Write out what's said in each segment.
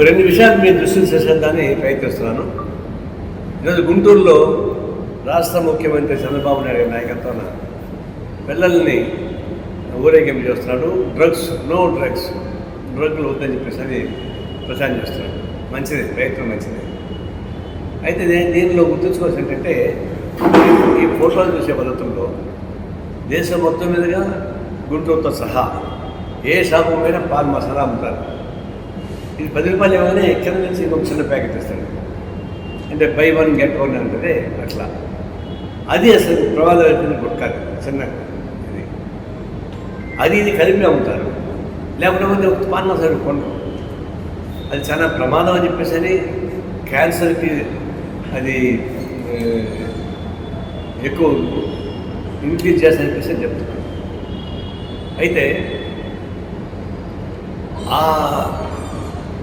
రెండు విషయాలు మీ దృష్టిని చేసేద్దాన్ని ప్రయత్నిస్తున్నాను. ఈరోజు గుంటూరులో రాష్ట్ర ముఖ్యమంత్రి చంద్రబాబు నాయుడు గారి నాయకత్వాన పిల్లల్ని ఊరేగింపు చేస్తున్నాడు. డ్రగ్స్ నో డ్రగ్స్ డ్రగ్లు వద్దని చెప్పేసి అది ప్రచారం చేస్తున్నాడు. మంచిది ప్రయత్నం మంచిది. అయితే నేను దీనిలో గుర్తుంచుకోవాల్సి ఏంటంటే ఈ ఫోటోలు చూసే పద్ధతుల్లో దేశం మొత్తం మీదుగా గుంటూరుతో సహా ఏ షాపు పైన పాన్ మసాలా అమ్ముతారు. ఇది పది రూపాయలు ఇవ్వగానే ఎక్కడి నుంచి ఇంకొక చిన్న ప్యాకెట్ ఇస్తాడు అంటే బై వన్ గెట్ వన్ అంటే అట్లా. అది అసలు ప్రమాదం గుట్కాదు చిన్న ఇది. అది ఇది కలిపి అమ్ముతారు. లేకపోతే ఒక పాన్ మసాలా కొనరు. అది చాలా ప్రమాదం అని చెప్పేసి అని క్యాన్సర్కి అది ఎక్కువ ఇంక్రీజ్ చేస్తా చెప్పేసి అని అయితే ఆ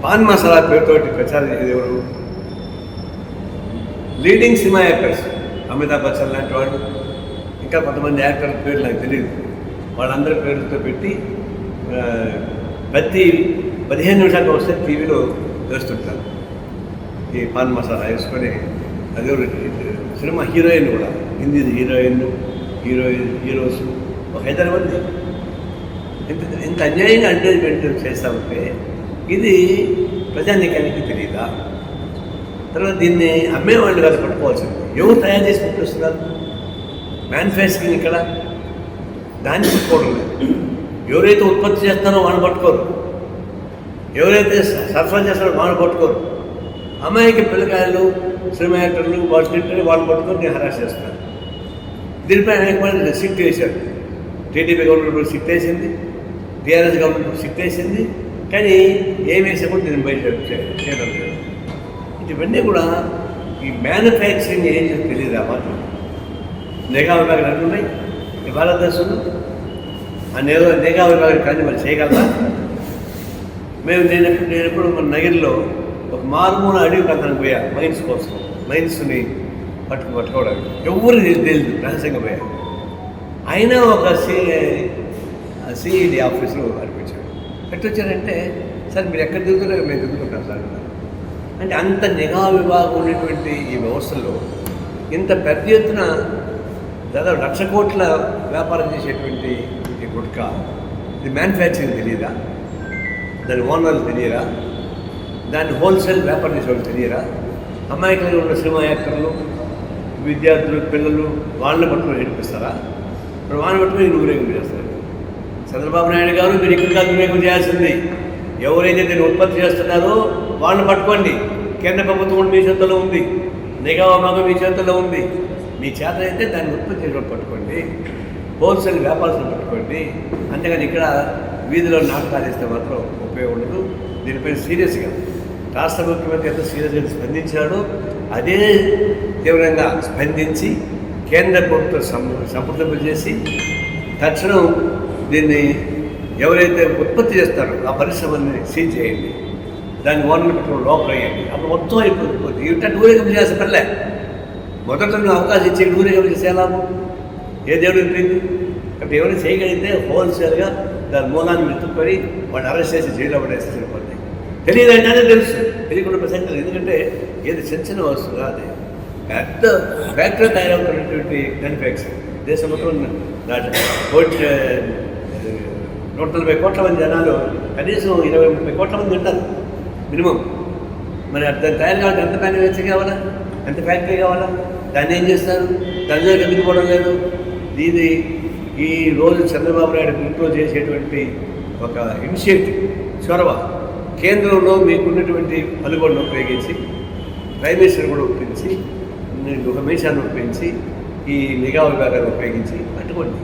పాన్ మసాలా పేరుతోటి ప్రచారం చేసేది ఎవరు? Leading cinema actors Amitabh Bachchan లాంటి వాడు ఇంకా కొంతమంది యాక్టర్ల పేర్లు నాకు తెలియదు. వాళ్ళందరి పేర్లతో పెట్టి ప్రతి పదిహేను నిమిషాలకు వస్తే టీవీలో వేస్తుంటారు. ఈ పాన్ మసాలా వేసుకొని అది సినిమా హీరోయిన్ కూడా. హిందీ హీరోయిన్ హీరోయిన్ హీరోస్ ఒక హైదరాబాద్ ఇంత ఇంత అన్యాయంగా అడ్వర్టైజ్మెంట్ చేస్తామంటే ఇది ప్రజానీకానికి తెలియదా తర్వాత దీన్ని అమ్మేవాళ్ళు కాదు పట్టుకోవాల్సింది. ఎవరు తయారు చేసి పంపిస్తున్నారు మ్యానుఫ్యాక్చరింగ్ ఇక్కడ. దాన్ని పట్టుకోవడం లేదు. ఎవరైతే ఉత్పత్తి చేస్తారో వాళ్ళు పట్టుకోరు. ఎవరైతే సరఫరా చేస్తారో వాళ్ళు పట్టుకోరు. అమ్మాయికి పిల్లకాయలు సినిమా యాక్టర్లు వాళ్ళు తింటే వాళ్ళు పట్టుకొని హరాస్ చేస్తారు దీనిపై అనేక సిట్ వేశారు. టీడీపీ గవర్నమెంట్ సిట్ వేసింది. టీఆర్ఎస్ గవర్నమెంట్ సిట్ వేసింది. కానీ ఏం వేసా కూడా బయట చేయడం లేదు. ఇవన్నీ కూడా ఈ మ్యానుఫ్యాక్చరింగ్ ఏం తెలియదు ఆ మాత్రం. నిఘా విభాగాలు అన్నీ ఉన్నాయి. ఈ భారతదేశంలో ఆ నిఘా నిఘా విభాగాలు కానీ మరి చేయగలరా? మేము నేను నేను ఎప్పుడు మన నగిరిలో ఒక మారుమూల అడవి ప్రాంతానికి పోయా మైన్స్ కోసం. మైన్స్ని పట్టుకు పట్టుకోవడానికి. ఎవరు తెలియదు రహస్యంగా పోయా. అయినా ఒక సి సిఈడి ఆఫీసులో అనిపించారు ఎట్టొచ్చారంటే సార్ మీరు ఎక్కడ దిగుతారో మేము దిగుతుంటాం సార్. అంటే అంత నిఘా విభాగం ఉన్నటువంటి ఈ వ్యవస్థలో ఇంత పెద్ద ఎత్తున దాదాపు లక్ష కోట్ల వ్యాపారం చేసేటువంటి ఈ గుట్కా ఇది మ్యానుఫ్యాక్చరింగ్ తెలియదా దాని ఓనర్లు తెలియరా? దాన్ని హోల్సేల్ వ్యాపారం చేసేవాళ్ళు తెలియరా? అమాయకులు ఉన్న సినిమా యాక్టర్లు విద్యార్థులు పిల్లలు వాళ్ళని పట్టుకొని నేర్పిస్తారా ఇప్పుడు వాళ్ళని పట్టుకొని ఈయన ఊరేగింపు చేస్తారు. చంద్రబాబు నాయుడు గారు మీరు ఇక్కడ కాదు మీకు చేయాల్సింది. ఎవరైతే దీన్ని ఉత్పత్తి చేస్తున్నారో వాళ్ళని పట్టుకోండి. కేంద్ర ప్రభుత్వం కూడా మీ చేతుల్లో ఉంది. నిఘా విభాగం మీ చేతుల్లో ఉంది. మీ చేత అయితే దాన్ని ఉత్పత్తి చేయడం పట్టుకోండి. హోల్సేల్ వ్యాపారస్తులు పట్టుకోండి. అంతేగాని ఇక్కడ వీధిలో నాటకాలు ఇస్తే మాత్రం ఉపయోగం ఉండదు. దీనిపై సీరియస్గా రాష్ట్ర ముఖ్యమంత్రి ఎంత సీరియస్గా స్పందించాడో అదే తీవ్రంగా స్పందించి కేంద్ర ప్రభుత్వం సం- సంప్రదింపు చేసి తక్షణం దీన్ని ఎవరైతే ఉత్పత్తి చేస్తారో ఆ పరిశ్రమని సీజ్ చేయండి. దాన్ని ఓనర్ పెట్టుకుని లోపల వేయండి. అప్పుడు మొత్తం అయిపోతుంది. ఇట్లా ఊరేగింపు చేసే పనిలే. మొదట నువ్వు అవకాశం ఇచ్చి ఊరేగింపు చేసే లాభం. ఏ దేవుడు ఉంటుంది అక్కడ ఎవరైనా చేయగలిగితే హోల్సేల్గా దాని మూలాన్ని వెతుక్కొని వాడిని అరెస్ట్ చేసి జైల్లో పడేస్తే సరిపోతుంది తెలియదు అంటేనే తెలుసు. తెలియకుండా ప్రసంగం ఎందుకంటే ఏది చిన్న వస్తువు కాదు. పెద్ద ఫ్యాక్టరీ తయారవుతున్నటువంటి మ్యానుఫ్యాక్చరింగ్ దేశం మొత్తం దాటి. కోటి నూట నలభై కోట్ల మంది జనాలు కనీసం ఇరవై ముప్పై కోట్ల మంది ఉంటారు మినిమం. మరి దాన్ని తయారు కావాలంటే ఎంత మ్యానుఫ్యాక్చర్ కావాలా? ఎంత ఫ్యాక్టరీ కావాలా? దాన్ని ఏం చేస్తారు? దాని దగ్గర ఎదుగుపోవడం లేదు? ఇది ఈ రోజు చంద్రబాబు నాయుడు గుంటూరు చేసేటువంటి ఒక ఇనిషియేటివ్ చొరవ. కేంద్రంలో మీకున్నటువంటి పలుగొండను ఉపయోగించి ప్రైమ్ కూడా ఒప్పించి ఒక మిషాన్ని ఒప్పించి ఈ నిఘా విభాగాన్ని ఉపయోగించి పట్టుకోండి